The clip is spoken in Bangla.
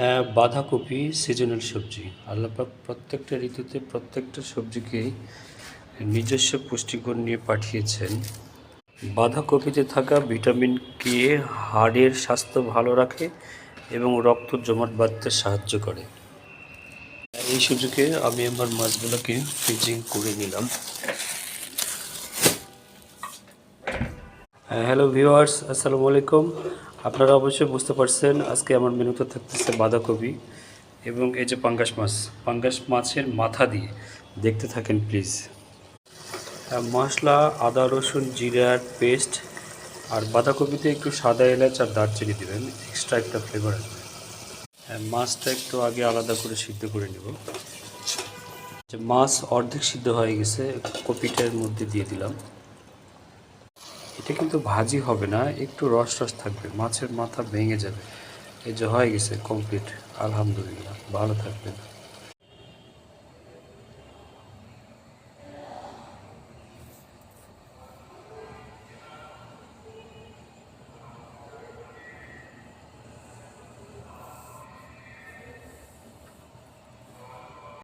হ্যাঁ বাঁধাকপি সিজনাল সবজি। আল্লাপাক প্রত্যেকটা ঋতুতে প্রত্যেকটা সবজিকে নিজস্ব পুষ্টিগুণ নিয়ে পাঠিয়েছেন। বাঁধাকপিতে থাকা ভিটামিন কে হাড়ের স্বাস্থ্য ভালো রাখে এবং রক্ত জমাট বাঁধতে সাহায্য করে। এই সুযোগে আমি আমার মাছগুলোকে ফ্রিজিং করে নিলাম। হ্যালো ভিউয়ার্স আসসালামু আলাইকুম আপনারা অবশ্যই বুঝতে পারছেন আজকে আমার মেনুতে থাকতেছে বাঁধাকপি এবং এই যে পাঙ্গাস মাছ পাঙ্গাস মাছের মাথা দিয়ে দেখতে থাকেন প্লিজ মশলা আদা রসুন জিরার পেস্ট আর বাঁধাকপিতে একটু সাদা এলাচ আর দারচিনি দেবেন। এক্সট্রা একটা ফ্লেভার আসবে। হ্যাঁ, মাছটা একটু আগে আলাদা করে সিদ্ধ করে নেব। মাছ অর্ধেক সিদ্ধ হয়ে গেছে কপিটার মধ্যে দিয়ে দিলাম। এটা কিন্তু ভাজি হবে না, একটু রস রস থাকবে, মাছের মাথা ভেঙে যাবে। এই যে হয়ে গেছে কমপ্লিট আলহামদুলিল্লাহ, ভালো থাকবেন।